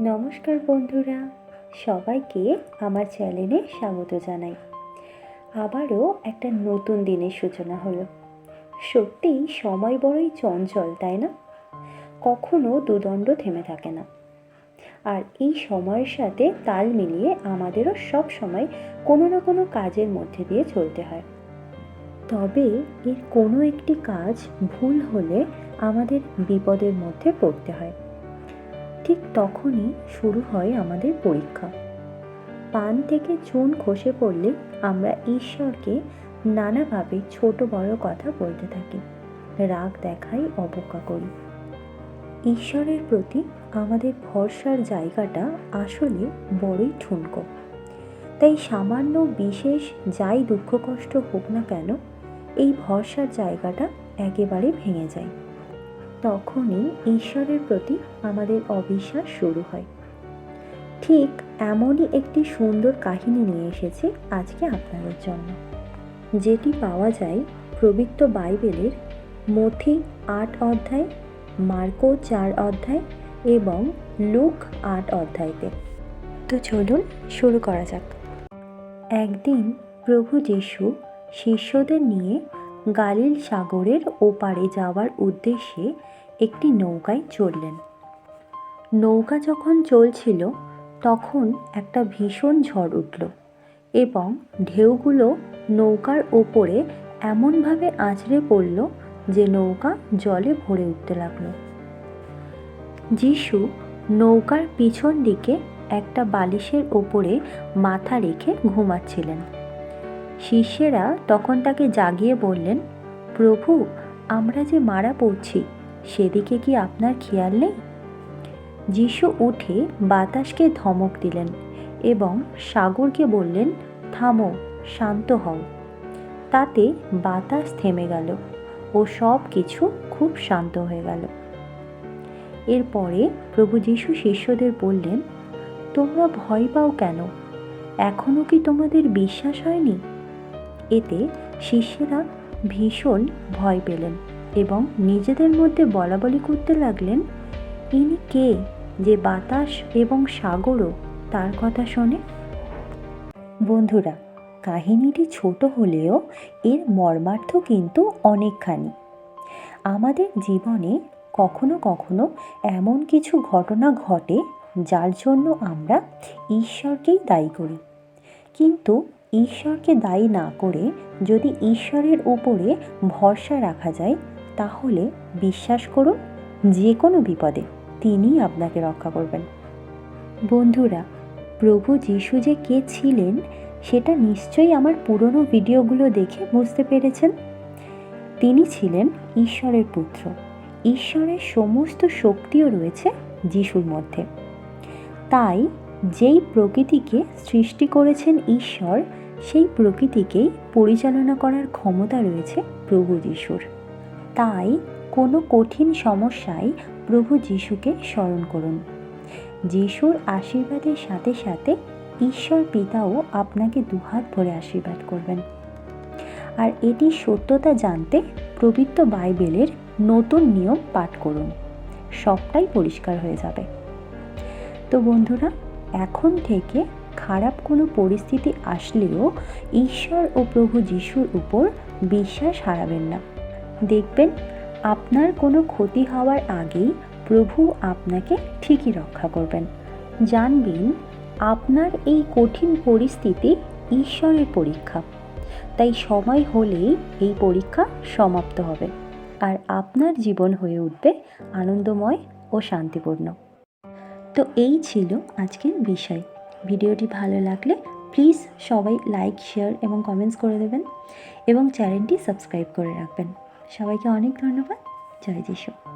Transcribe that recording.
নমস্কার বন্ধুরা, সবাইকে আমার চ্যানেলে স্বাগত জানাই। আবারও একটা নতুন দিনের সূচনা হলো। সত্যিই সময় বড়ই চঞ্চল, তাই না? কখনো দুদণ্ড থেমে থাকে না। আর এই সময়ের সাথে তাল মিলিয়ে আমাদেরও সব সময় কোনো না কোনো কাজের মধ্যে দিয়ে চলতে হয়। তবে এর কোনো একটি কাজ ভুল হলে আমাদের বিপদের মধ্যে পড়তে হয়। ঠিক তখনই শুরু হয় আমাদের পরীক্ষা। পান থেকে চুন খসে পড়লে আমরা ঈশ্বরকে নানাভাবে ছোট বড় কথা বলতে থাকি, রাগ দেখাই অবজ্ঞা করি। ঈশ্বরের প্রতি আমাদের ভরসার জায়গাটা আসলে বড়ই ঠুনকো। তাই সামান্য বিশেষ যাই দুঃখ কষ্ট হোক না কেন, এই ভরসার জায়গাটা একেবারে ভেঙে যায়। তখনই ঈশ্বরের প্রতি আমাদের অবিশ্বাস শুরু হয়। ঠিক এমনই একটি সুন্দর কাহিনী নিয়ে এসেছি আজকে আপনাদের জন্য। যেটি পাওয়া যায় পবিত্র বাইবেলের মথি আট অধ্যায়, মার্কো চার অধ্যায় এবং লুক আট অধ্যায়তে। তো চলুন শুরু করা যাক। একদিন প্রভু যিশু শিষ্যদের নিয়ে গালিল সাগরের ওপারে যাওয়ার উদ্দেশ্যে একটি নৌকায় চড়লেন। নৌকা যখন চলছিল, তখন একটা ভীষণ ঝড় উঠল এবং ঢেউগুলো নৌকার ওপরে এমনভাবে আছড়ে পড়ল যে নৌকা জলে ভরে উঠতে লাগল। যিশু নৌকার পিছন দিকে একটা বালিশের ওপরে মাথা রেখে ঘুমাচ্ছিলেন। শিষ্যেরা তখন তাকে জাগিয়ে বললেন, প্রভু, আমরা যে মারা পড়ছি, সেদিকে কি আপনার খেয়াল নেই? যিশু উঠে বাতাসকে ধমক দিলেন এবং সাগরকে বললেন, থামো, শান্ত হও। তাতে বাতাস থেমে গেল ও সব কিছু খুব শান্ত হয়ে গেল। এরপরে প্রভু যিশু শিষ্যদের বললেন, তোমরা ভয় পাও কেন? এখনও কি তোমাদের বিশ্বাস হয়নি? এতে শিষ্যেরা ভীষণ ভয় পেলেন এবং নিজেদের মধ্যে বলা বলি করতে লাগলেন, ইনি কে? যে বাতাস এবং সাগরও তার কথা শোনে? বন্ধুরা, কাহিনীটি ছোট হলেও এর মর্মার্থ কিন্তু অনেকখানি। আমাদের জীবনে কখনো কখনো এমন কিছু ঘটনা ঘটে যার জন্য আমরা ঈশ্বরকেই দায়ী করি। কিন্তু ঈশ্বরকে দায়ী না করে যদি ঈশ্বরের উপরে ভরসা রাখা যায়, তাহলে বিশ্বাস করুন, যে কোনো বিপদে তিনিই আপনাকে রক্ষা করবেন। বন্ধুরা, প্রভু যিশু যে কে ছিলেন, সেটা নিশ্চয়ই আমার পুরনো ভিডিওগুলো দেখে বুঝতে পেরেছেন। তিনি ছিলেন ঈশ্বরের পুত্র। ঈশ্বরের সমস্ত শক্তিও রয়েছে যিশুর মধ্যে। তাই যেই প্রকৃতিকে সৃষ্টি করেছেন ঈশ্বর, সেই প্রকৃতিকেই পরিচালনা করার ক্ষমতা রয়েছে প্রভু যিশুর। তাই কোনো কঠিন সমস্যায় প্রভু যিশুকে স্মরণ করুন। যিশুর আশীর্বাদের সাথে সাথে ঈশ্বর পিতাও আপনাকে দুহাত ভরে আশীর্বাদ করবেন। আর এটি সত্যতা জানতে পবিত্র বাইবেলের নতুন নিয়ম পাঠ করুন। সবটাই পরিষ্কার হয়ে যাবে। তো বন্ধুরা এখন থেকে খারাপ কোনো পরিস্থিতি আসলেও ঈশ্বর ও প্রভু যিশুর উপর বিশ্বাস হারাবেন না। দেখবেন, আপনার কোনো ক্ষতি হওয়ার আগেই প্রভু আপনাকে ঠিকই রক্ষা করবেন। জানবেন, আপনার এই কঠিন পরিস্থিতি ঈশ্বরের পরীক্ষা। তাই সময় হলেই এই পরীক্ষা সমাপ্ত হবে। আর আপনার জীবন হয়ে উঠবে আনন্দময় ও শান্তিপূর্ণ। তো এই ছিল আজকের বিষয়। ভিডিওটি ভালো লাগলে প্লিজ সবাই লাইক শেয়ার এবং কমেন্টস করে দেবেন এবং চ্যানেলটি সাবস্ক্রাইব করে রাখবেন। সবাইকে অনেক ধন্যবাদ। জয় যিশু।